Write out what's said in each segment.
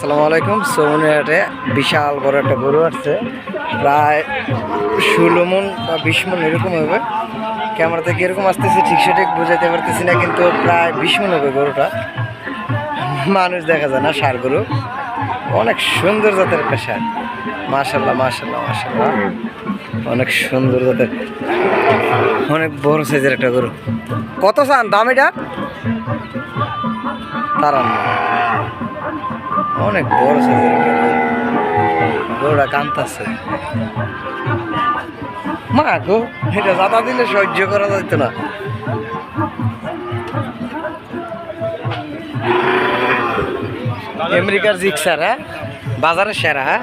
আসসালামু আলাইকুম। সৌমনিহাটে বিশাল বড় একটা গরু আসছে। প্রায় ষোলো মন বা বিশ মন এরকম হবে। ক্যামেরা থেকে এরকম আসতেছে ঠিক সঠিক বোঝাতে পারতেছি না, কিন্তু প্রায় বিশ মন হবে গরুটা। মানুষ দেখা যায় না সার গরু। অনেক সুন্দর জাতের একটা সার। মাশাল্লাহ মাশাল্লাহ মাশাল্লাহ অনেক সুন্দর জাতের। অনেক বড় সাইজের একটা গরু। কত চান দাম এটা? তারান্ন। অনেক বড় সাইজের গরুটা কান্তাছে। মা গো এটা জাতা দিলে সহ্য করা যেত না। আমেরিকার জিক্সার হ্যাঁ? বাজারের সেরা হ্যাঁ?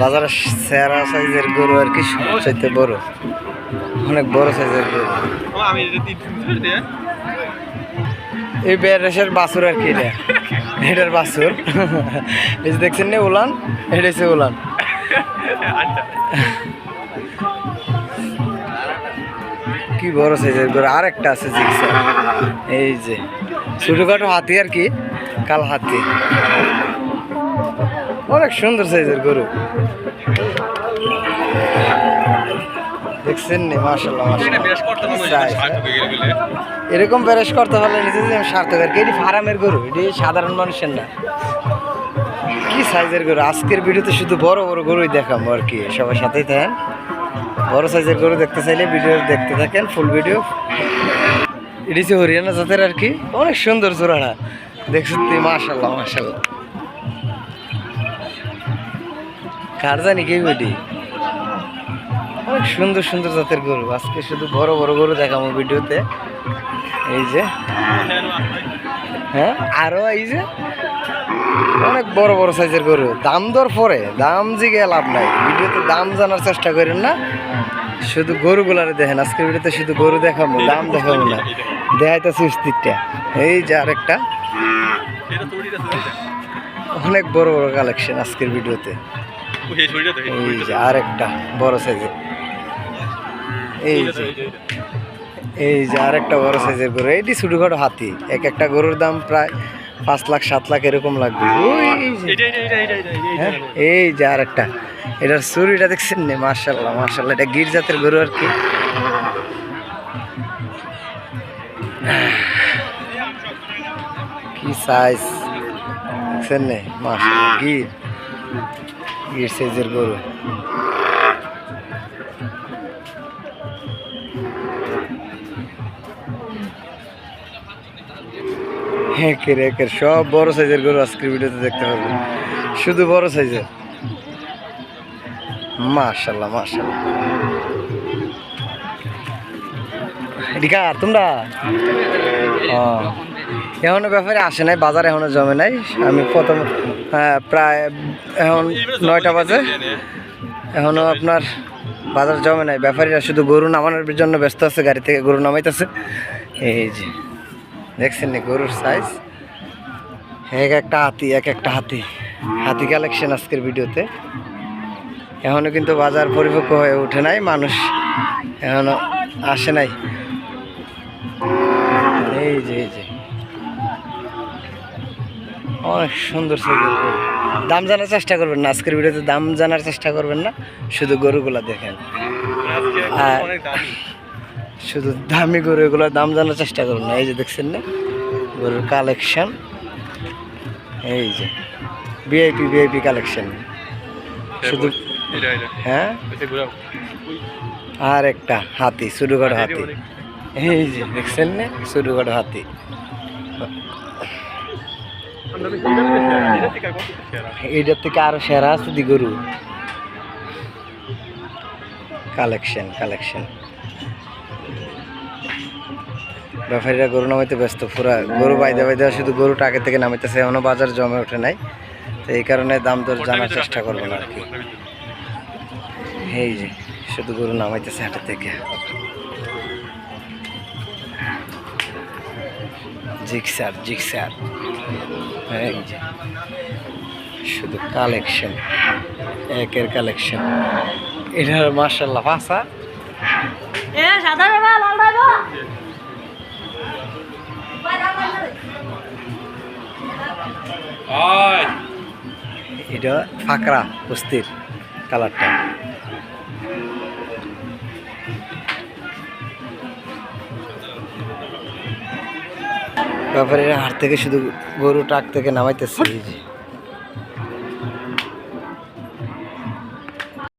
বাজারের সেরা সাইজের গরু আর কি সবচাইতে বড়। অনেক বড় সাইজের গরু। তিন এই বেরেসের বাছুর আর কি এটা। এটার বাছুর। এই যে দেখছেন না উলান, এটা হচ্ছে উলান। কি বড় সাইজের গরু আর একটা আছে জিক্সা এই যে, ছোটখাটো হাতি আর কি, কাল হাতি। অনেক সুন্দর সাইজের গরু। দেখছেন নি বলে এরকম প্যারেস করতে পারলে নিজে যে সার্থক আর কি এটি ফার্মের গরু এটি সাধারণ মানুষের না। কি সাইজের গরু? আজকের ভিডিওতে শুধু বড় বড় গরুই দেখাবো আর কি। সবার সাথেই থাকেন। বড় সাইজের গরু দেখতে চাইলে ভিডিও দেখতে থাকেন ফুল ভিডিও। এটি হচ্ছে হরিয়ানা জাতের আর কি। অনেক সুন্দর জোড়াটা দেখছেন তুই মাশাল্লাহ মাশাল্লাহ কার জানি কে বেটি অনেক সুন্দর সুন্দর জাতের গরু। আজকে শুধু বড় বড় গরু দেখাবো ভিডিওতে। এই যে হ্যাঁ আরও এই যে, অনেক বড় বড় সাইজের গরু। দাম দর পরে, দাম জিগে লাভ নাই। ভিডিওতে দাম জানার চেষ্টা করেন না। শুধু গরুগুলারে দেখেন আজকে ভিডিওতে শুধু গরু দেখাবো, দাম দেখাবো না। দেখাইতেছি স্থিরটা এই যে আরেকটা। অনেক বড় বড় কালেকশন আজকের ভিডিওতে। যে আরেকটা, বড় সাইজের। এই যে। এই যে আরেকটা বড় সাইজের গরু এইটি ছোটখাটো হাতি এক একটা গরুর দাম প্রায় পাঁচ লাখ সাত লাখ এরকম লাগবে। ওই যে। এটা এটা এটা এটা এটা হ্যাঁ, এই যে। আরেকটা। এটার চুরিটা দেখছেন নে? মার্শাল্লাহ মার্শাল্লাহ এটা গির জাতের গরু আর কি। কি সাইজ দেখছেন নে? মার্শাল্লাহ গির। গির সাইজের গরু। একের একের সব বড় সাইজের গরু আজকের ভিডিওতে দেখতে পারবেন। শুধু বড় সাইজের। মাশাল্লাহ মাশাল্লাহ এদিকা তোমরা? ও। এখনও ব্যাপারে আসে নাই বাজার এখনও জমে নাই। আমি প্রথম আহ, প্রায় এখন নয়টা বাজে। এখনও আপনার বাজার জমে নাই। ব্যাপারীরা শুধু গরু নামানোর জন্য ব্যস্ত আছে গাড়ি থেকে গরু নামাইতেছে। এই যে। দেখছেন নি গরুর সাইজ এক একটা হাতি, এক একটা হাতি। হাতি কালেকশন আজকের ভিডিওতে। এখনও কিন্তু বাজার পরিপক্ক হয়ে ওঠে নাই, মানুষ এখনও আসে নাই। এই যে এই যে। অনেক সুন্দর গরু। দাম জানার চেষ্টা করবেন না, আজকের ভিডিওতে দাম জানার চেষ্টা করবেন না, শুধু গরুগুলা দেখেন। আর- শুধু দামি গরু এগুলোর দাম জানার চেষ্টা করুন না। এই যে দেখছেন না? গরুর কালেকশন এই যে ভিআইপি ভিআইপি কালেকশন শুধু হ্যাঁ? আর একটা হাতি ছোটোখাটো হাতি এই যে দেখছেন না? ছোটোখাটো হাতি। এইটার থেকে আরও সেরা আছে দি গরু। কালেকশন কালেকশন ব্যাপারীরা গরু নামাইতে ব্যস্ত, পুরা গরু বাইদে বাইদে শুধু গরুটা আগে থেকে নামাইতেছে, এখনও বাজার জমে ওঠে নাই। তো এই কারণে দাম দর জানার চেষ্টা করবেন আর কি। এই যে, শুধু গরু নামাইতেছে হাটের থেকে। Gixxer Gixxer. এই যে, শুধু কালেকশন, একের কালেকশন। এটা মার্শাল্লাহ ভাষা এ বাবা লাল এটা ফাঁকরা কুস্তির কালারটা ব্যাপারে হাট থেকে শুধু গরু ট্রাক থেকে নামাইতেছে।